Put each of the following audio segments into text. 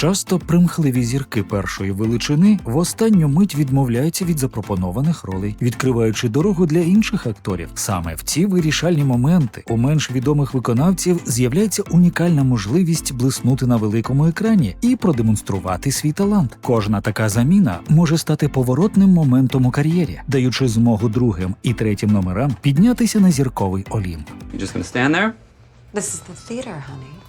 Часто примхливі зірки першої величини в останню мить відмовляються від запропонованих ролей, відкриваючи дорогу для інших акторів. Саме в ці вирішальні моменти у менш відомих виконавців з'являється унікальна можливість блиснути на великому екрані і продемонструвати свій талант. Кожна така заміна може стати поворотним моментом у кар'єрі, даючи змогу другим і третім номерам піднятися на зірковий олімп. You just gonna stand there? This is the theater, honey.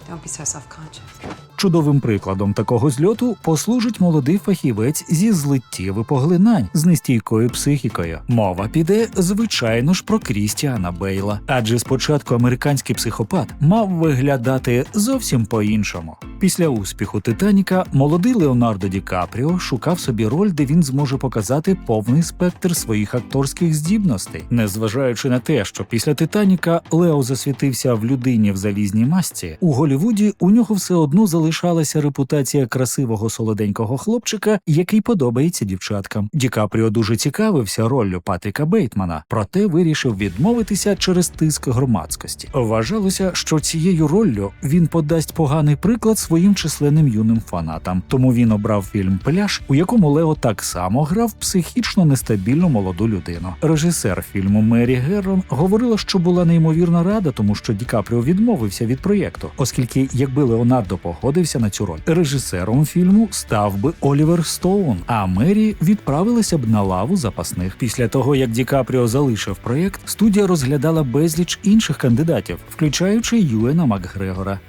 Чудовим прикладом такого зльоту послужить молодий фахівець зі злиттів поглинань з нестійкою психікою. Мова піде, звичайно ж, про Крістіана Бейла. Адже спочатку американський психопат мав виглядати зовсім по-іншому. Після успіху Титаніка молодий Леонардо Ді Капріо шукав собі роль, де він зможе показати повний спектр своїх акторських здібностей, незважаючи на те, що після Титаніка Лео засвітився в людині в залізній масці. У Голівуді у нього все одно залишалася репутація красивого солоденького хлопчика, який подобається дівчаткам. Ді Капріо дуже цікавився роллю Патріка Бейтмана, проте вирішив відмовитися через тиск громадськості. Вважалося, що цією роллю він подасть поганий приклад своїм численним юним фанатам. Тому він обрав фільм Пляж, у якому Лео так само грав психічно нестабільну молоду людину. Режисер фільму Мері Геррон говорила, що була неймовірно рада, тому що Ді Капріо відмовився від проєкту, оскільки якби Леонардо погодився на цю роль, режисером фільму став би Олівер Стоун, а Мері відправилася б на лаву запасних. Після того як Ді Капріо залишив проєкт, студія розглядала безліч інших кандидатів, включаючи Юена Макгрегора.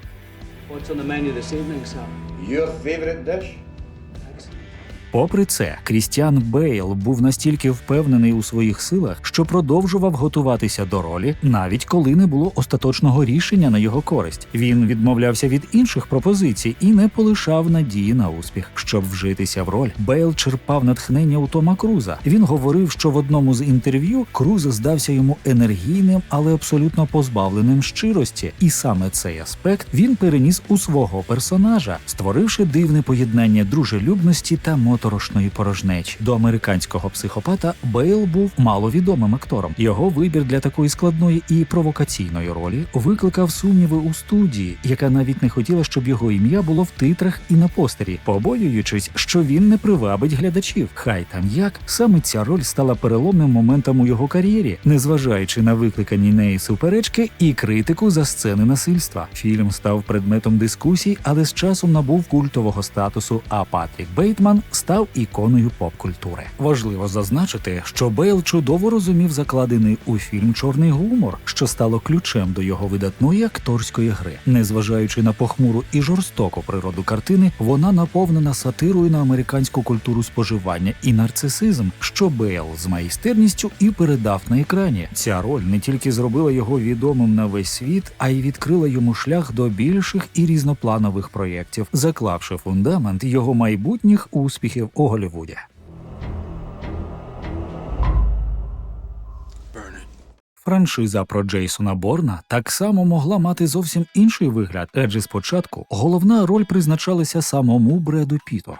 What's on the menu this evening, sir? Your favorite dish? Попри це, Крістіан Бейл був настільки впевнений у своїх силах, що продовжував готуватися до ролі, навіть коли не було остаточного рішення на його користь. Він відмовлявся від інших пропозицій і не полишав надії на успіх. Щоб вжитися в роль, Бейл черпав натхнення у Тома Круза. Він говорив, що в одному з інтерв'ю Круз здався йому енергійним, але абсолютно позбавленим щирості, і саме цей аспект він переніс у свого персонажа, створивши дивне поєднання дружелюбності та моторошної порожнечі. До американського психопата Бейл був маловідомим актором. Його вибір для такої складної і провокаційної ролі викликав сумніви у студії, яка навіть не хотіла, щоб його ім'я було в титрах і на постері, побоюючись, що він не привабить глядачів. Хай там як саме ця роль стала переломним моментом у його кар'єрі, незважаючи на викликані неї суперечки і критику за сцени насильства. Фільм став предметом дискусій, але з часом набув культового статусу. А Патрік Бейтман став іконою поп-культури. Важливо зазначити, що Бейл чудово розумів закладений у фільм чорний гумор, що стало ключем до його видатної акторської гри. Незважаючи на похмуру і жорстоку природу картини, вона наповнена сатирою на американську культуру споживання і нарцисизм, що Бейл з майстерністю і передав на екрані. Ця роль не тільки зробила його відомим на весь світ, а й відкрила йому шлях до більших і різнопланових проєктів, заклавши фундамент його майбутніх успіхів у Голлівуді. Франшиза про Джейсона Борна так само могла мати зовсім інший вигляд, адже спочатку головна роль призначалася самому Бреду Піту.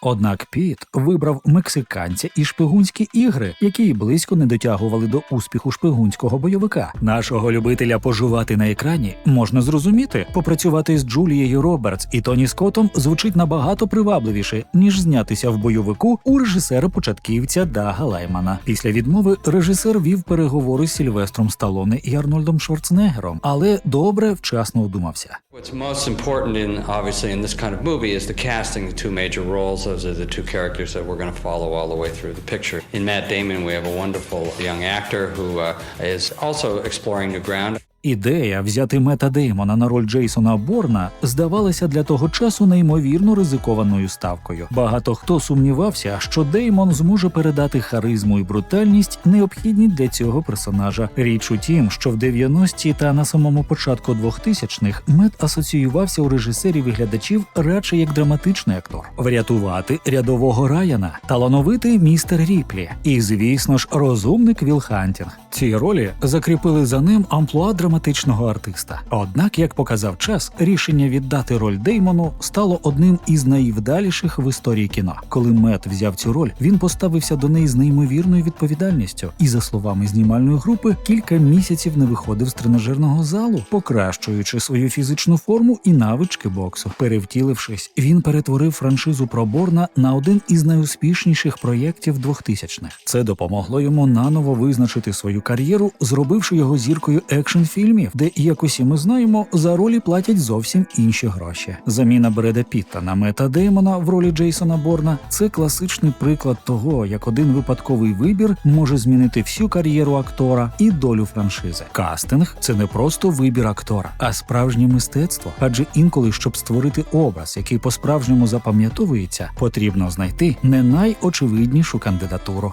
Однак Піт вибрав мексиканця і шпигунські ігри, які й близько не дотягували до успіху шпигунського бойовика. Нашого любителя поживати на екрані можна зрозуміти. Попрацювати з Джулією Робертс і Тоні Скоттом звучить набагато привабливіше, ніж знятися в бойовику у режисера-початківця Дага Лаймана. Після відмови режисер вів переговори з Сільвестром Сталоне і Арнольдом Шварценеггером, але добре вчасно одумався. What's most important in obviously in this kind of movie is the casting, the two major roles. Those are the two characters that we're going to follow all the way through the picture. In Matt Damon, we have a wonderful young actor who uh, is also exploring new ground. Ідея взяти Мета Деймона на роль Джейсона Борна здавалася для того часу неймовірно ризикованою ставкою. Багато хто сумнівався, що Деймон зможе передати харизму і брутальність, необхідні для цього персонажа. Річ у тім, що в 90-ті та на самому початку 2000-х Мет асоціювався у режисерів і глядачів радше як драматичний актор. Врятувати рядового Раяна, талановитий містер Ріплі, і звісно ж, розумник Віл Хантінг. цій ролі закріпили за ним амплуа драматичного артиста. Однак, як показав час, рішення віддати роль Деймону стало одним із найвдаліших в історії кіно. Коли Мет взяв цю роль, він поставився до неї з неймовірною відповідальністю і, за словами знімальної групи, кілька місяців не виходив з тренажерного залу, покращуючи свою фізичну форму і навички боксу. Перевтілившись, він перетворив франшизу про Борна на один із найуспішніших проєктів 2000-х. Це допомогло йому наново визначити свою кар'єру, зробивши його зіркою екшн фільмів, де, як усі ми знаємо, за ролі платять зовсім інші гроші. Заміна Бреда Пітта на Мета Деймона в ролі Джейсона Борна це класичний приклад того, як один випадковий вибір може змінити всю кар'єру актора і долю франшизи. Кастинг це не просто вибір актора, а справжнє мистецтво. Адже інколи, щоб створити образ, який по-справжньому запам'ятовується, потрібно знайти не найочевиднішу кандидатуру.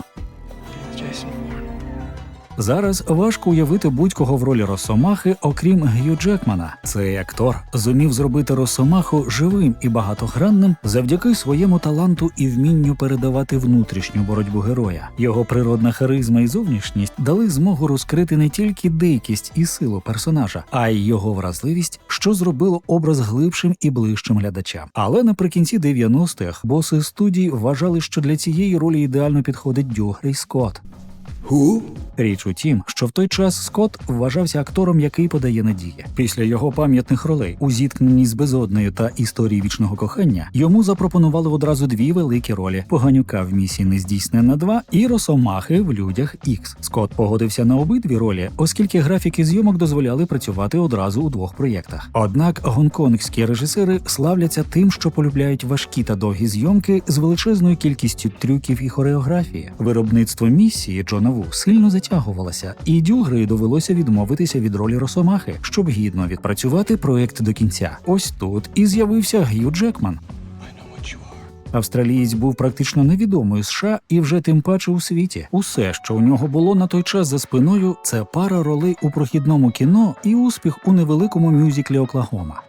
Зараз важко уявити будь-кого в ролі Росомахи, окрім Г'ю Джекмана. Цей актор зумів зробити Росомаху живим і багатогранним завдяки своєму таланту і вмінню передавати внутрішню боротьбу героя. Його природна харизма і зовнішність дали змогу розкрити не тільки дикість і силу персонажа, а й його вразливість, що зробило образ глибшим і ближчим глядачам. Але наприкінці 90-х боси студії вважали, що для цієї ролі ідеально підходить Дюгрей Скотт. Річ у тім, що в той час Скотт вважався актором, який подає надії. Після його пам'ятних ролей у зіткненні з безоднею та історії вічного кохання йому запропонували одразу дві великі ролі: поганюка в місії нездійснена 2 і Росомахи в людях Ікс. Скотт погодився на обидві ролі, оскільки графіки зйомок дозволяли працювати одразу у двох проєктах. Однак гонконгські режисери славляться тим, що полюбляють важкі та довгі зйомки з величезною кількістю трюків і хореографії. Виробництво місії Джона Ву сильно затягувалося, і Дюгри довелося відмовитися від ролі Росомахи, щоб гідно відпрацювати проект до кінця. Ось тут і з'явився Г'ю Джекман. Австралієць був практично невідомий США і вже тим паче у світі. Усе, що у нього було на той час за спиною, це пара ролей у прохідному кіно і успіх у невеликому мюзиклі Оклагома.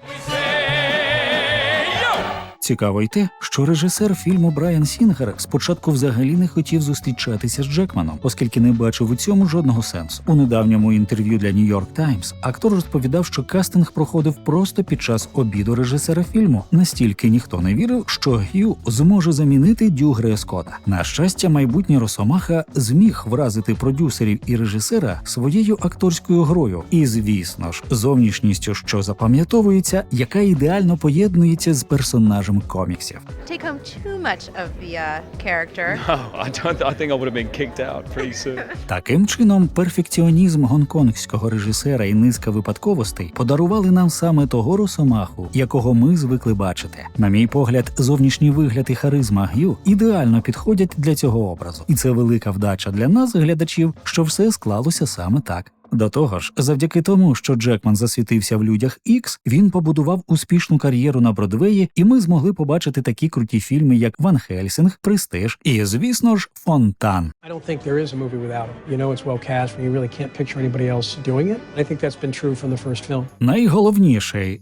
Цікаво й те, що режисер фільму Брайан Сінгер спочатку взагалі не хотів зустрічатися з Джекманом, оскільки не бачив у цьому жодного сенсу. У недавньому інтерв'ю для York Times актор розповідав, що кастинг проходив просто під час обіду режисера фільму. Настільки ніхто не вірив, що Г'ю зможе замінити Дюгрея Скотта. На щастя, майбутній Росомаха зміг вразити продюсерів і режисера своєю акторською грою, і звісно ж, зовнішністю, що запам'ятовується, яка ідеально поєднується з персонажем коміксів. of the uh. Таким чином, перфекціонізм гонконгського режисера і низка випадковостей подарували нам саме того росомаху, якого ми звикли бачити. На мій погляд, зовнішній вигляд і харизма Г'ю ідеально підходять для цього образу, і це велика вдача для нас, глядачів, що все склалося саме так. До того ж, завдяки тому, що Джекман засвітився в людях Ікс, він побудував успішну кар'єру на Бродвеї, і ми змогли побачити такі круті фільми, як Ван Хельсинг, Престиж і, звісно ж, Фонтан. Найголовніший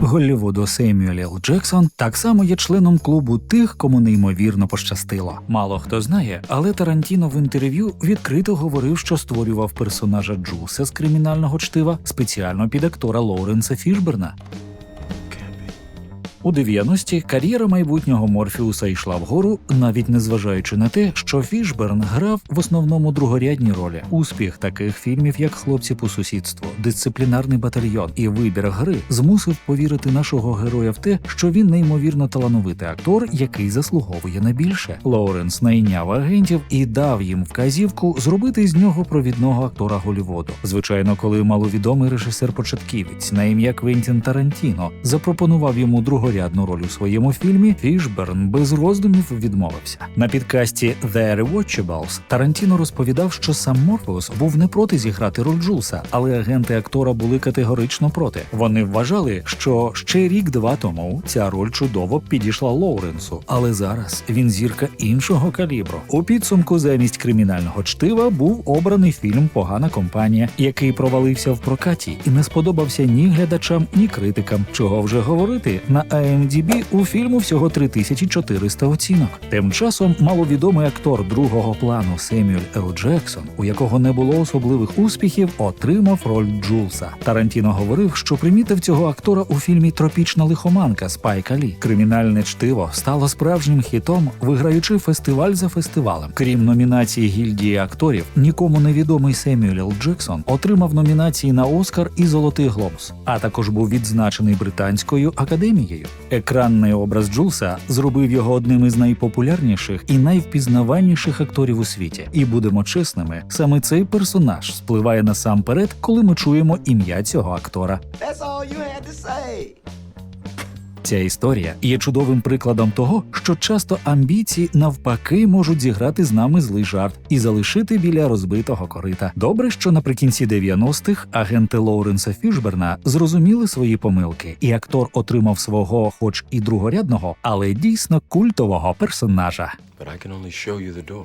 Голлівуду Семюель Л. Джексон так само є членом клубу тих, кому неймовірно пощастило. Мало хто знає, але Тарантіно в інтерв'ю відкрито говорив, що створював персонажа Джуса з кримінального чтива спеціально під актора Лоуренса Фішберна. У 90-ті кар'єра майбутнього Морфіуса йшла вгору, навіть незважаючи на те, що Фішберн грав в основному другорядні ролі. Успіх таких фільмів, як Хлопці по сусідству, дисциплінарний батальйон і вибір гри змусив повірити нашого героя в те, що він неймовірно талановитий актор, який заслуговує на більше. Лоуренс найняв агентів і дав їм вказівку зробити з нього провідного актора Голлівуду. Звичайно, коли маловідомий режисер початківець на ім'я Квентін Тарантіно запропонував йому другорядну роль у своєму фільмі, Фішберн без роздумів відмовився. На підкасті The Rewatchables Тарантіно розповідав, що сам Морфеус був не проти зіграти роль Джулса, але агенти актора були категорично проти. Вони вважали, що ще рік-два тому ця роль чудово підійшла Лоуренсу, але зараз він зірка іншого калібру. У підсумку замість кримінального чтива був обраний фільм Погана компанія, який провалився в прокаті і не сподобався ні глядачам, ні критикам. Чого вже говорити на IMDb у фільму всього 3400 оцінок. Тим часом маловідомий актор другого плану Семюель Л. Джексон, у якого не було особливих успіхів, отримав роль Джулса. Тарантіно говорив, що примітив цього актора у фільмі Тропічна лихоманка Спайка Лі. Кримінальне чтиво стало справжнім хітом, виграючи фестиваль за фестивалем. Крім номінації гільдії акторів, нікому невідомий Семюель Л. Джексон отримав номінації на Оскар і Золотий Глобус, а також був відзначений британською академією. Екранний образ Джулса зробив його одним із найпопулярніших і найвпізнаваніших акторів у світі. І будемо чесними, саме цей персонаж спливає насамперед, коли ми чуємо ім'я цього актора. That's all you had to say. Ця історія є чудовим прикладом того, що часто амбіції навпаки можуть зіграти з нами злий жарт і залишити біля розбитого корита. Добре, що наприкінці 90-х агенти Лоуренса Фішберна зрозуміли свої помилки, і актор отримав свого, хоч і другорядного, але дійсно культового персонажа. But I can only show you the door.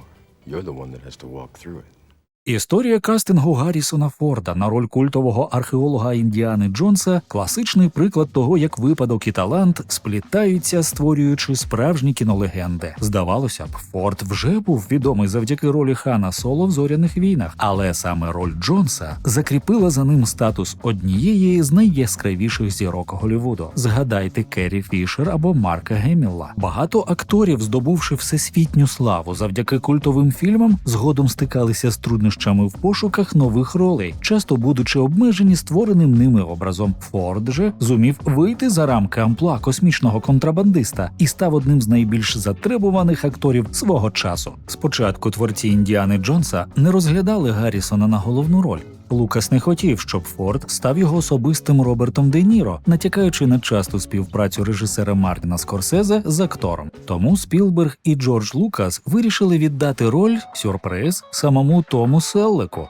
You're the one that has to walk through it. Історія кастингу Гаррісона Форда на роль культового археолога Індіани Джонса класичний приклад того, як випадок і талант сплітаються, створюючи справжні кінолегенди. Здавалося б, Форд вже був відомий завдяки ролі Хана Соло в зоряних війнах, але саме роль Джонса закріпила за ним статус однієї з найяскравіших зірок Голлівуду. Згадайте Керрі Фішер або Марка Гемілла. Багато акторів, здобувши всесвітню славу завдяки культовим фільмам, згодом стикалися з труднощами в пошуках нових ролей, часто будучи обмежені створеним ними образом. Форд же зумів вийти за рамки амплуа космічного контрабандиста і став одним з найбільш затребуваних акторів свого часу. Спочатку творці Індіани Джонса не розглядали Гаррісона на головну роль. Лукас не хотів, щоб Форд став його особистим Робертом Де Ніро, натякаючи на часту співпрацю режисера Мартіна Скорсезе з актором. Тому Спілберг і Джордж Лукас вирішили віддати роль сюрприз самому Тому Селлеку.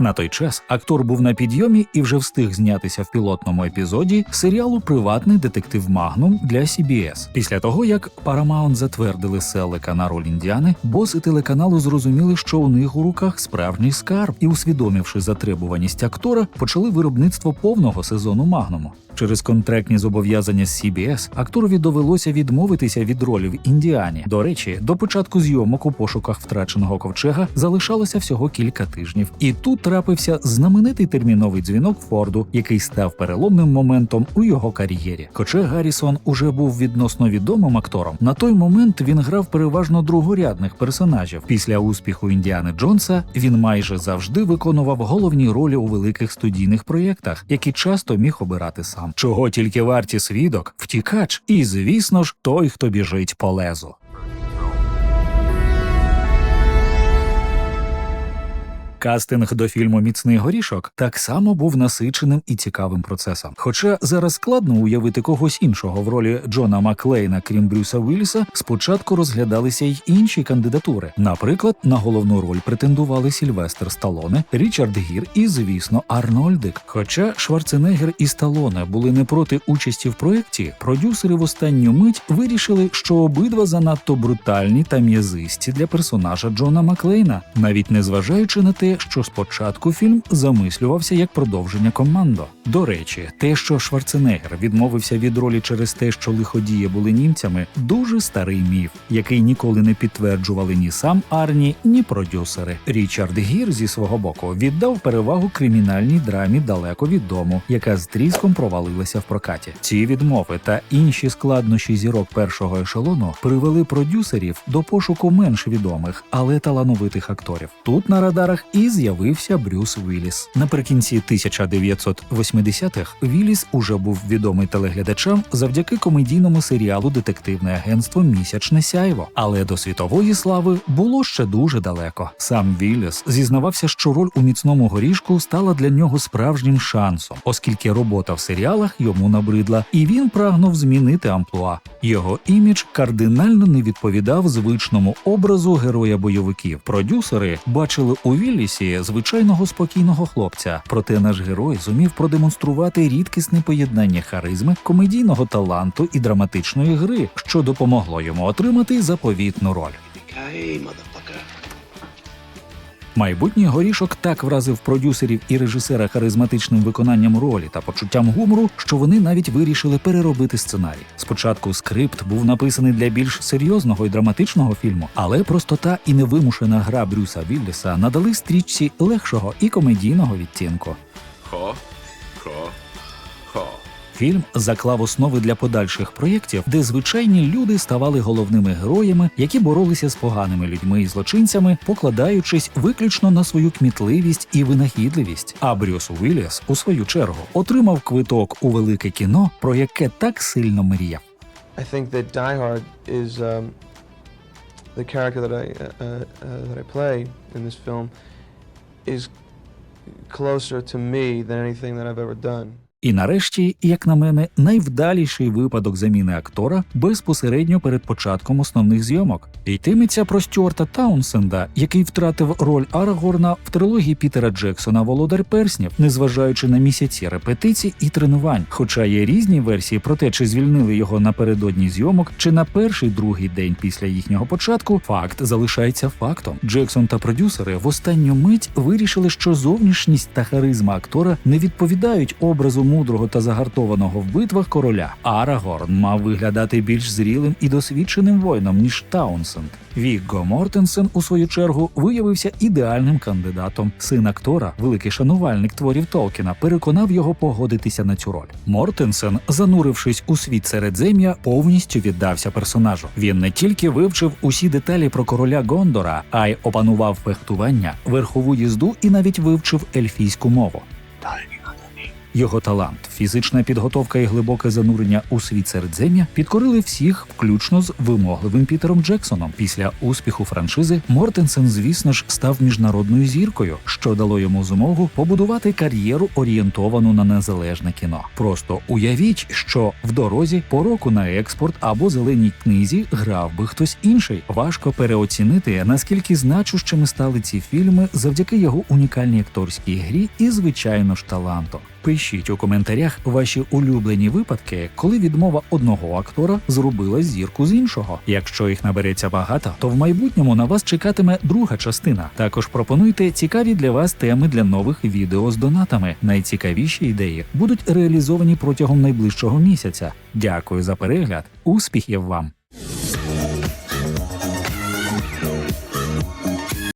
На той час актор був на підйомі і вже встиг знятися в пілотному епізоді серіалу Приватний детектив Магнум для CBS. Після того як Paramount затвердили селика на роль індіани, боси телеканалу зрозуміли, що у них у руках справжній скарб, і, усвідомивши затребуваність актора, почали виробництво повного сезону Магнуму. Через контрактні зобов'язання з CBS акторові довелося відмовитися від ролі в Індіані. До речі, до початку зйомок у пошуках втраченого ковчега залишалося всього кілька тижнів, і тут трапився знаменитий терміновий дзвінок Форду, який став переломним моментом у його кар'єрі. Хоча Гаррісон уже був відносно відомим актором, на той момент він грав переважно другорядних персонажів. Після успіху Індіани Джонса він майже завжди виконував головні ролі у великих студійних проєктах, які часто міг обирати сам. Чого тільки варті свідок, втікач, і звісно ж, той, хто біжить по лезу. Кастинг до фільму Міцний горішок так само був насиченим і цікавим процесом. Хоча зараз складно уявити когось іншого в ролі Джона Маклейна, крім Брюса Вілліса, спочатку розглядалися й інші кандидатури. Наприклад, на головну роль претендували Сільвестр Сталоне, Річард Гір і, звісно, Арнольдик. Хоча Шварценеггер і Сталоне були не проти участі в проєкті, продюсери в останню мить вирішили, що обидва занадто брутальні та м'язисті для персонажа Джона Маклейна, навіть не зважаючи на те, що спочатку фільм замислювався як продовження командо. До речі, те, що Шварценеггер відмовився від ролі через те, що лиходії були німцями, дуже старий міф, який ніколи не підтверджували ні сам Арні, ні продюсери. Річард Гір зі свого боку віддав перевагу кримінальній драмі далеко від дому, яка з тріском провалилася в прокаті. Ці відмови та інші складнощі зірок першого ешелону привели продюсерів до пошуку менш відомих, але талановитих акторів. Тут на радарах і з'явився Брюс Вілліс. Наприкінці 1980-х Вілліс уже був відомий телеглядачам завдяки комедійному серіалу Детективне агентство Місячне сяйво. Але до світової слави було ще дуже далеко. Сам Вілліс зізнавався, що роль у міцному горішку стала для нього справжнім шансом, оскільки робота в серіалах йому набридла, і він прагнув змінити амплуа. Його імідж кардинально не відповідав звичному образу героя бойовиків. Продюсери бачили у Віллісі звичайного спокійного хлопця, проте наш герой зумів продемонструвати рідкісне поєднання харизми, комедійного таланту і драматичної гри, що допомогло йому отримати заповітну роль. Майбутній горішок так вразив продюсерів і режисера харизматичним виконанням ролі та почуттям гумору, що вони навіть вирішили переробити сценарій. Спочатку скрипт був написаний для більш серйозного і драматичного фільму, але простота і невимушена гра Брюса Вілліса надали стрічці легшого і комедійного відтінку. Хо, haw. Фільм заклав основи для подальших проєктів, де звичайні люди ставали головними героями, які боролися з поганими людьми і злочинцями, покладаючись виключно на свою кмітливість і винахідливість. А Брюс Уілліс, у свою чергу, отримав квиток у велике кіно, про яке так сильно мріяв. I think that Die Hard is um, the character that I uh, uh, that I play in this film is closer to me than anything that I've ever done. І нарешті, як на мене, найвдаліший випадок заміни актора безпосередньо перед початком основних зйомок. Йтиметься про Стюарта Таунсенда, який втратив роль Арагорна в трилогії Пітера Джексона Володар Перснів, незважаючи на місяці репетицій і тренувань. Хоча є різні версії про те, чи звільнили його напередодні зйомок, чи на перший другий день після їхнього початку, факт залишається фактом. Джексон та продюсери в останню мить вирішили, що зовнішність та харизма актора не відповідають образу мудрого та загартованого в битвах короля. Арагорн мав виглядати більш зрілим і досвідченим воїном ніж Таунсенд. Вігго Мортенсен, у свою чергу, виявився ідеальним кандидатом. Син актора, великий шанувальник творів Толкіна, переконав його погодитися на цю роль. Мортенсен, занурившись у світ середзем'я, повністю віддався персонажу. Він не тільки вивчив усі деталі про короля Гондора, а й опанував фехтування, верхову їзду і навіть вивчив ельфійську мову. Його талант, фізична підготовка і глибоке занурення у світ середзем'я підкорили всіх, включно з вимогливим Пітером Джексоном. Після успіху франшизи Мортенсен, звісно ж, став міжнародною зіркою, що дало йому змогу побудувати кар'єру, орієнтовану на незалежне кіно. Просто уявіть, що в дорозі по року на експорт або зеленій книзі грав би хтось інший. Важко переоцінити, наскільки значущими стали ці фільми завдяки його унікальній акторській грі і, звичайно ж, таланту. Пишіть у коментарях ваші улюблені випадки, коли відмова одного актора зробила зірку з іншого. Якщо їх набереться багато, то в майбутньому на вас чекатиме друга частина. Також пропонуйте цікаві для вас теми для нових відео з донатами. Найцікавіші ідеї будуть реалізовані протягом найближчого місяця. Дякую за перегляд, успіхів вам!